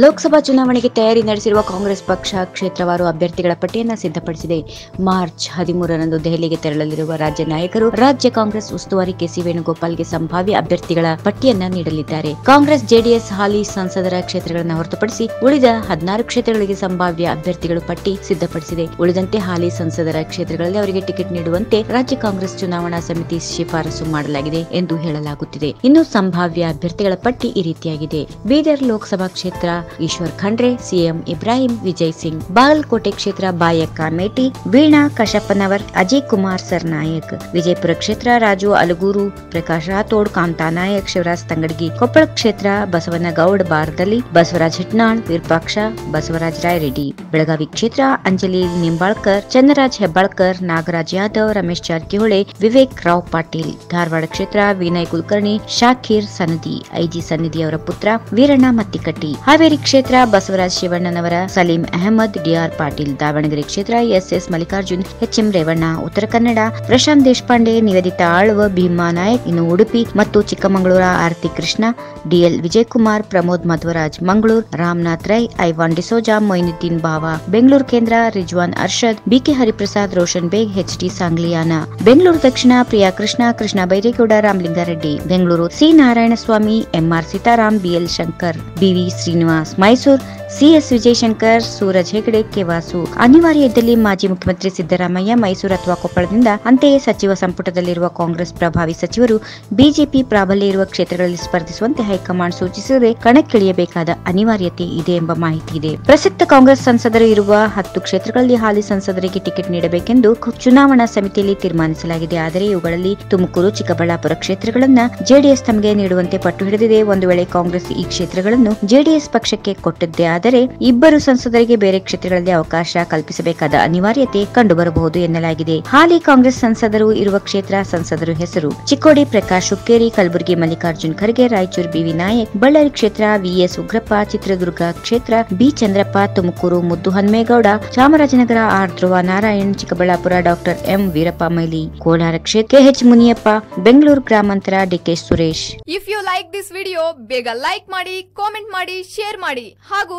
ಲೋಕಸಭಾ ಚುನಾವಣೆಗೆ ತಯಾರಿ ನಡೆಸಿರುವ ಕಾಂಗ್ರೆಸ್ ಪಕ್ಷ ಕ್ಷೇತ್ರವಾರು ಅಭ್ಯರ್ಥಿಗಳ ಪಟ್ಟಿಯನ್ನು ಸಿದ್ಧಪಡಿಸಿದೆ. ಮಾರ್ಚ್ ಹದಿಮೂರರಂದು ದೆಹಲಿಗೆ ತೆರಳಲಿರುವ ರಾಜ್ಯ ನಾಯಕರು ರಾಜ್ಯ ಕಾಂಗ್ರೆಸ್ ಉಸ್ತುವಾರಿ ಕೆಸಿ ವೇಣುಗೋಪಾಲ್ಗೆ ಸಂಭಾವ್ಯ ಅಭ್ಯರ್ಥಿಗಳ ಪಟ್ಟಿಯನ್ನು ನೀಡಲಿದ್ದಾರೆ. ಕಾಂಗ್ರೆಸ್, ಜೆಡಿಎಸ್, ಹಾಲಿ ಸಂಸದರ ಕ್ಷೇತ್ರಗಳನ್ನು ಹೊರತುಪಡಿಸಿ ಉಳಿದ ಹದಿನಾರು ಕ್ಷೇತ್ರಗಳಿಗೆ ಸಂಭಾವ್ಯ ಅಭ್ಯರ್ಥಿಗಳು ಪಟ್ಟಿ ಸಿದ್ಧಪಡಿಸಿದೆ. ಉಳಿದಂತೆ ಹಾಲಿ ಸಂಸದರ ಕ್ಷೇತ್ರಗಳಲ್ಲಿ ಅವರಿಗೆ ಟಿಕೆಟ್ ನೀಡುವಂತೆ ರಾಜ್ಯ ಕಾಂಗ್ರೆಸ್ ಚುನಾವಣಾ ಸಮಿತಿ ಶಿಫಾರಸು ಮಾಡಲಾಗಿದೆ ಎಂದು ಹೇಳಲಾಗುತ್ತಿದೆ. ಇನ್ನು ಸಂಭಾವ್ಯ ಅಭ್ಯರ್ಥಿಗಳ ಪಟ್ಟಿ ಈ ರೀತಿಯಾಗಿದೆ. ಬೀದರ್ ಲೋಕಸಭಾ ಕ್ಷೇತ್ರ ಈಶ್ವರ್ ಖಂಡ್ರೆ, ಸಿಎಂ ಇಬ್ರಾಹಿಂ ವಿಜಯ್ ಸಿಂಗ್, ಬಾಗಲಕೋಟೆ ಕ್ಷೇತ್ರ ಬಾಯಕ್ಕ ಮೇಟಿ, ವೀಣಾ ಕಶಪ್ಪನವರ್, ಅಜಯ್ ಕುಮಾರ್ ಸರ್ನಾಯಕ್ ವಿಜಯಪುರ ಕ್ಷೇತ್ರ ರಾಜು ಅಲಗೂರು, ಪ್ರಕಾಶ್ ರಾಥೋಡ್, ಕಾಂತಾ ನಾಯಕ್, ಶಿವರಾಜ್ ತಂಗಡಗಿ, ಕೊಪ್ಪಳ ಕ್ಷೇತ್ರ ಬಸವನಗೌಡ ಬಾರದಲ್ಲಿ ಬಸವರಾಜ್ ಹಿಟ್ನಾಳ್, ವಿರೂಪಾಕ್ಷ, ಬಸವರಾಜ ರಾಯರೆಡ್ಡಿ, ಬೆಳಗಾವಿ ಕ್ಷೇತ್ರ ಅಂಜಲಿ ನಿಂಬಾಳ್ಕರ್ ಚಂದ್ರರಾಜ್ ಹೆಬ್ಬಾಳ್ಕರ್, ನಾಗರಾಜ್ ಯಾದವ್, ರಮೇಶ್ ಜಾರಕಿಹೊಳಿ, ವಿವೇಕ್ ರಾವ್ ಪಾಟೀಲ್, ಧಾರವಾಡ ಕ್ಷೇತ್ರ ವಿನಯ್ ಕುಲಕರ್ಣಿ, ಶಾಖೀರ್ ಸನ್ನಿಧಿ ಐಜಿ ಸನ್ನಿಧಿ ಅವರ ಪುತ್ರ ವೀರಣ್ಣ ಮತ್ತಿಕಟ್ಟಿ, ಹಾವೇರಿ ಕ್ಷೇತ್ರ ಬಸವರಾಜ್ ಶಿವಣ್ಣನವರ, ಸಲೀಂ ಅಹಮದ್, ಡಿಆರ್ ಪಾಟೀಲ್ ದಾವಣಗೆರೆ ಕ್ಷೇತ್ರ, ಎಸ್ಎಸ್ ಮಲ್ಲಿಕಾರ್ಜುನ್, ಎಚ್ಎಂ ರೇವಣ್ಣ, ಉತ್ತರ ಕನ್ನಡ, ಪ್ರಶಾಂತ್ ದೇಶಪಾಂಡೆ, ನಿವೇದಿತ ಆಳ್ವ, ಭೀಮಾ ನಾಯಕ್, ಇನ್ನು ಉಡುಪಿ ಮತ್ತು ಚಿಕ್ಕಮಗಳೂರ ಆರತಿ ಕೃಷ್ಣ, ಡಿಎಲ್ ವಿಜಯಕುಮಾರ್, ಪ್ರಮೋದ್ ಮಧ್ವರಾಜ್, ಮಂಗಳೂರು, ರಾಮನಾಥ್ ರೈ, ಐವಾನ್ ಡಿಸೋಜಾ, ಮೊಯ್ನುದ್ದೀನ್ ಬಾವಾ, ಬೆಂಗಳೂರು ಕೇಂದ್ರ, ರಿಜ್ವಾನ್ ಅರ್ಷದ್, ಬಿಕೆ ಹರಿಪ್ರಸಾದ್, ರೋಷನ್ ಬೇಗ್, ಎಚ್ಡಿ ಸಾಂಗ್ಲಿಯಾನ, ಬೆಂಗಳೂರು ದಕ್ಷಿಣ, Priya Krishna Krishna Byregowda, Ramalinga Reddy, Bengaluru C. Narayanaswamy, MR Seetharam, BL Shankar, BV Srinivas. Mysuru CS Vijayashankar, Suraj Hegde ಕೆವಾಸು ಅನಿವಾರ್ಯ ಇದ್ದಲ್ಲಿ ಮಾಜಿ ಮುಖ್ಯಮಂತ್ರಿ ಸಿದ್ದರಾಮಯ್ಯ ಮೈಸೂರು ಅಥವಾ ಕೊಪ್ಪಳದಿಂದ ಅಂತೆಯೇ ಸಚಿವ ಸಂಪುಟದಲ್ಲಿರುವ ಕಾಂಗ್ರೆಸ್ ಪ್ರಭಾವಿ ಸಚಿವರು ಬಿಜೆಪಿ ಪ್ರಾಬಲ್ಯ ಇರುವ ಕ್ಷೇತ್ರಗಳಲ್ಲಿ ಸ್ಪರ್ಧಿಸುವಂತೆ ಹೈಕಮಾಂಡ್ ಸೂಚಿಸಿದರೆ ಕಣಕ್ಕಿಳಿಯಬೇಕಾದ ಅನಿವಾರ್ಯತೆ ಇದೆ ಎಂಬ ಮಾಹಿತಿ ಇದೆ. ಪ್ರಸಕ್ತ ಕಾಂಗ್ರೆಸ್ ಸಂಸದರು ಇರುವ ಹತ್ತು ಕ್ಷೇತ್ರಗಳಲ್ಲಿ ಹಾಲಿ ಸಂಸದರಿಗೆ ಟಿಕೆಟ್ ನೀಡಬೇಕೆಂದು ಚುನಾವಣಾ ಸಮಿತಿಯಲ್ಲಿ ತೀರ್ಮಾನಿಸಲಾಗಿದೆ. ಆದರೆ ಇವುಗಳಲ್ಲಿ ತುಮಕೂರು, ಚಿಕ್ಕಬಳ್ಳಾಪುರ ಕ್ಷೇತ್ರಗಳನ್ನ ಜೆಡಿಎಸ್ ತಮಗೆ ನೀಡುವಂತೆ ಪಟ್ಟು ಹಿಡಿದಿದೆ. ಒಂದು ವೇಳೆ ಕಾಂಗ್ರೆಸ್ ಈ ಕ್ಷೇತ್ರಗಳನ್ನು ಜೆಡಿಎಸ್ ಪಕ್ಷಕ್ಕೆ ಕೊಟ್ಟಿದ್ದೇ ಆದರೆ ಇಬ್ಬರು ಸಂಸದರಿಗೆ ಬೇರೆ ಕ್ಷೇತ್ರಗಳಲ್ಲಿ ಅವಕಾಶ ಕಲ್ಪಿಸಬೇಕಾದ ಅನಿವಾರ್ಯತೆ ಕಂಡುಬರಬಹುದು ಎನ್ನಲಾಗಿದೆ. ಹಾಲಿ ಕಾಂಗ್ರೆಸ್ ಸಂಸದರು ಇರುವ ಕ್ಷೇತ್ರ ಸಂಸದರು ಹೆಸರು ಚಿಕ್ಕೋಡಿ ಪ್ರಕಾಶ್ ಹುಕ್ಕೇರಿ, ಕಲಬುರಗಿ ಮಲ್ಲಿಕಾರ್ಜುನ್ ಖರ್ಗೆ, ರಾಯಚೂರು ಬಿವಿ ನಾಯಕ್, ಬಳ್ಳಾರಿ ಕ್ಷೇತ್ರ ವಿಎಸ್ ಉಗ್ರಪ್ಪ, ಚಿತ್ರದುರ್ಗ ಕ್ಷೇತ್ರ B Chandrappa, Tumakuru Muddu Hanumegowda, Chamarajanagar R Dhruva Narayan, Chikkaballapur doctor M Veerappa Moily, Kolar ಕ್ಷೇತ್ರ ಕೆಎಚ್ ಮುನಿಯಪ್ಪ, ಬೆಂಗಳೂರು ಗ್ರಾಮಾಂತರ DK Suresh. If you like this video ಬೇಗ ಲೈಕ್ ಮಾಡಿ ಕಾಮೆಂಟ್ ಮಾಡಿ ಶೇರ್ ಮಾಡಿ ಹಾಗೂ